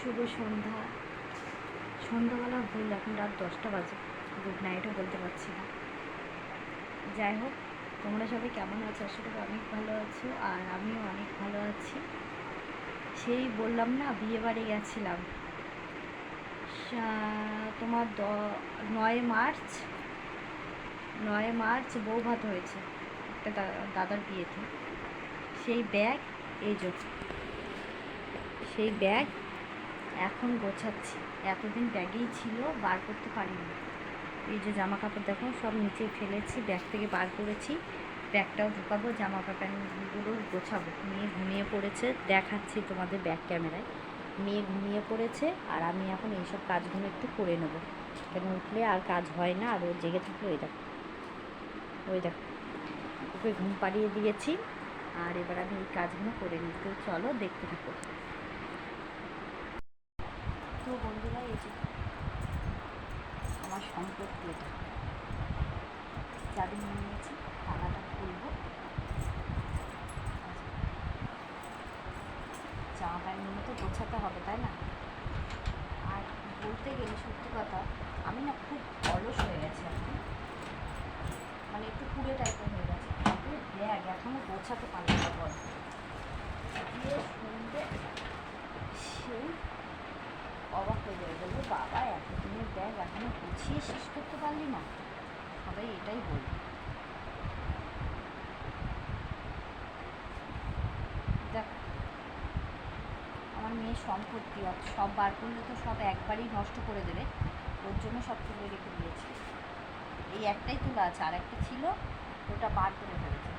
শুভ সন্ধ্যা। সন্ধ্যাবেলা ভুল এখন রাত দশটা বাজে। গুড নাইটও বলতে পারছি না। যাই হোক, তোমরা সবাই কেমন আছো? করি অনেক ভালো আছো, আর আমিও অনেক ভালো আছি। সেই বললাম না, বিয়ে বাড়ি গেছিলাম। তোমার দ, নয় মার্চ নয় মার্চ বউ ভাত হয়েছে, একটা দাদার বিয়েতে। সেই ব্যাগ, এই যে, সেই ব্যাগ এখন গোছাচ্ছি। এতদিন ব্যাগেই ছিল, বার করতে পারিনি। এই যে জামা কাপড় দেখো, সব নিচে ফেলেছি, ব্যাগ থেকে বার করেছি। ব্যাগটাও ঢুকাবো জামা প্যান্টগুলো গোছাবো। মেয়ে ঘুমিয়ে পড়েছে, দেখাচ্ছি তোমাদের ব্যাগ ক্যামেরায়। মেয়ে ঘুমিয়ে পড়েছে, আর আমি এখন এইসব কাজগুলো একটু করে নেব। কেন উঠলে আর কাজ হয় না, আর ও জেগে থাকলে ওই দেখো। ওই দেখো, ওকে ঘুম পাড়িয়ে দিয়েছি, আর এবার আমি এই কাজগুলো করে নিতে চলো দেখতে থাকো। তো বন্ধুরা এই আমার সম্পত্তি এটা। যাদের নিয়ে নিয়েছি তালাটা খুলবো। জামা প্যান্টগুলো তো গোছাতে হবে, তাই না? আর বলতে গেলে সত্যি কথা, আমি না খুব অলস হয়ে গেছি এখন মানে একটু কুড়ে টাইপের হয়ে গেছে। ব্যাগ এখনও গোছাতে পারলাম না বল দিয়ে শুনবে সেই অবাক হয়ে যাবে বলব বাবা এতদিনের ব্যাগ এখনও গুছিয়ে শেষ করতে পারলি না সবাই এটাই বলবে দেখ, আমার মেয়ের সম্পত্তি সব বার করলে তো সব একবারই নষ্ট করে দেবে। ওর জন্য সব তুলে রেখে দিয়েছি। এই একটাই তোলা আছে আর একটা ছিল, ওটা বার করে ফেলেছে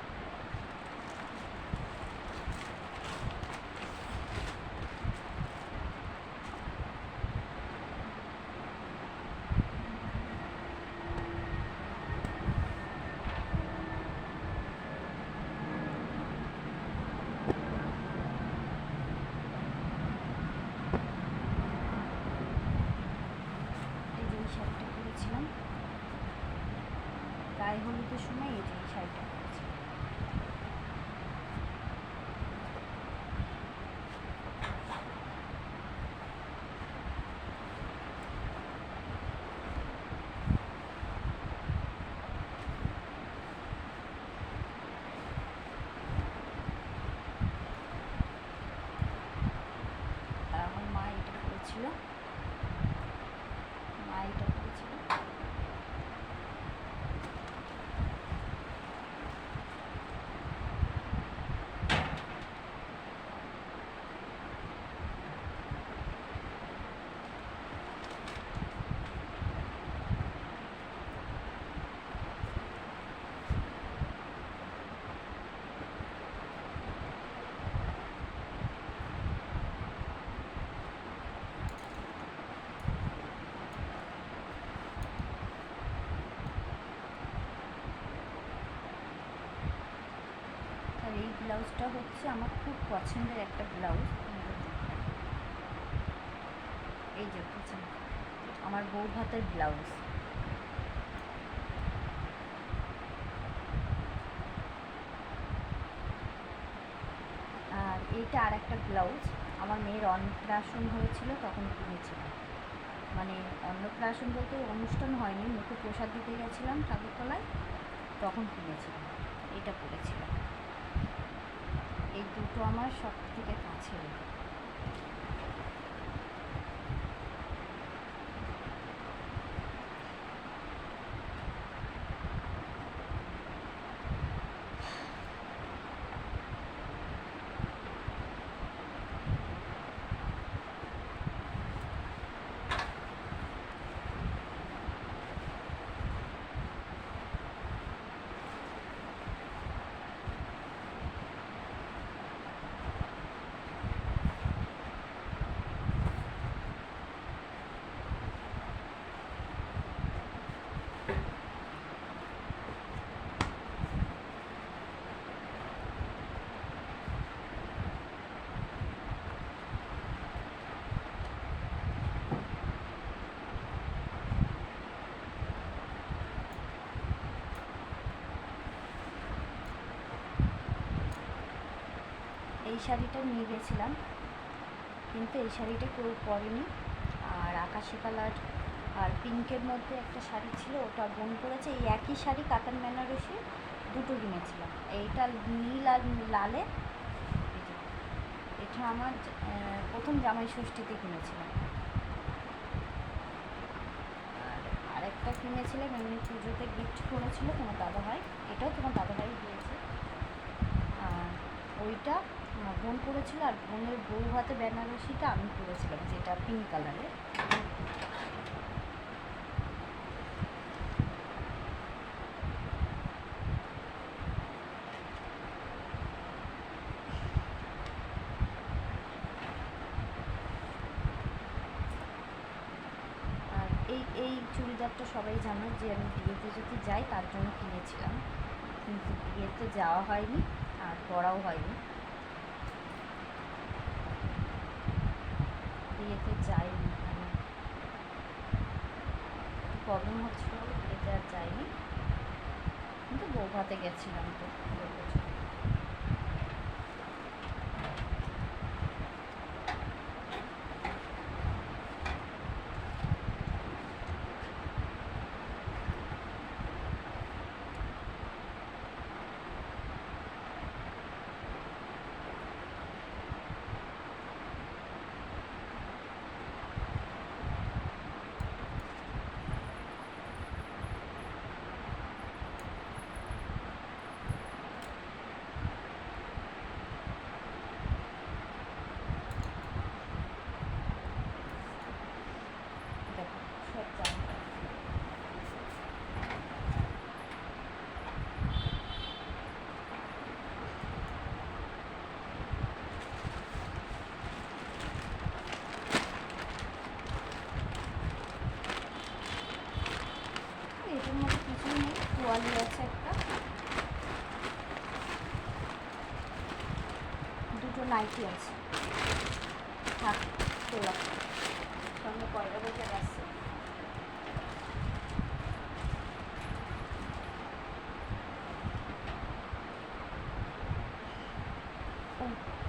এই যে এই শাড়িটা পরেছিলাম গায়ে হলুদের সময় এই যে এই শাড়িটা পরেছি আর আমার মা এটা পরেছিল মা এটা পরেছিল আর এই ব্লাউজটা হচ্ছে আমার খুব পছন্দের একটা ব্লাউজ। এই যে আমার বউ ভাতের ব্লাউজ। আর এইটা আর একটা ব্লাউজ। আমার মেয়ের অন্নপ্রাশন হয়েছিল, তখন কিনেছিলাম। মানে অন্নপ্রাশন বলতে অনুষ্ঠান হয়নি, মুখে প্রসাদ দিতে গেছিলাম ঠাকুরতলায়, তখন কিনেছিলাম। এটা পরেছিলাম। আমার সব থেকে কাছের এই শাড়িটা নিয়ে গেছিলাম। কিন্তু এই শাড়িটা কেউ পরেনি। আর আকাশি কালার আর পিঙ্কের মধ্যে একটা শাড়ি ছিল, ওটা বোন করেছে। এই একই শাড়ি কাতান বেনারসি দুটো কিনেছিলাম। এইটা নীল আর লালে। এটা আমার প্রথম জামাই ষষ্ঠীতে কিনেছিলাম। আর আরেকটা কিনেছিলাম, এমনি পুজোতে গিফট করেছিল তোমার দাদাভাই। এটাও তোমার দাদাভাই দিয়েছে। আর ওইটা বোন করেছিল আর বোনের বউ হাতে বেনারসিটা আমি করেছিলাম যেটা পিঙ্ক কালারের এই এই চুড়িদারটা সবাই জানো যে আমি বিয়েতে যদি যাই তার জন্য কিনেছিলাম। কিন্তু বিয়েতে যাওয়া হয়নি আর পরাও হয়নি। বিয়েতে যাইনি আমি। প্রবলেম হচ্ছিল এটা যাইনি। কিন্তু বৌভাতে গেছিলাম তো คือายเขียนค่ะตัวตอนไม่ปล่อยแล้วก็จะรัส Thank you.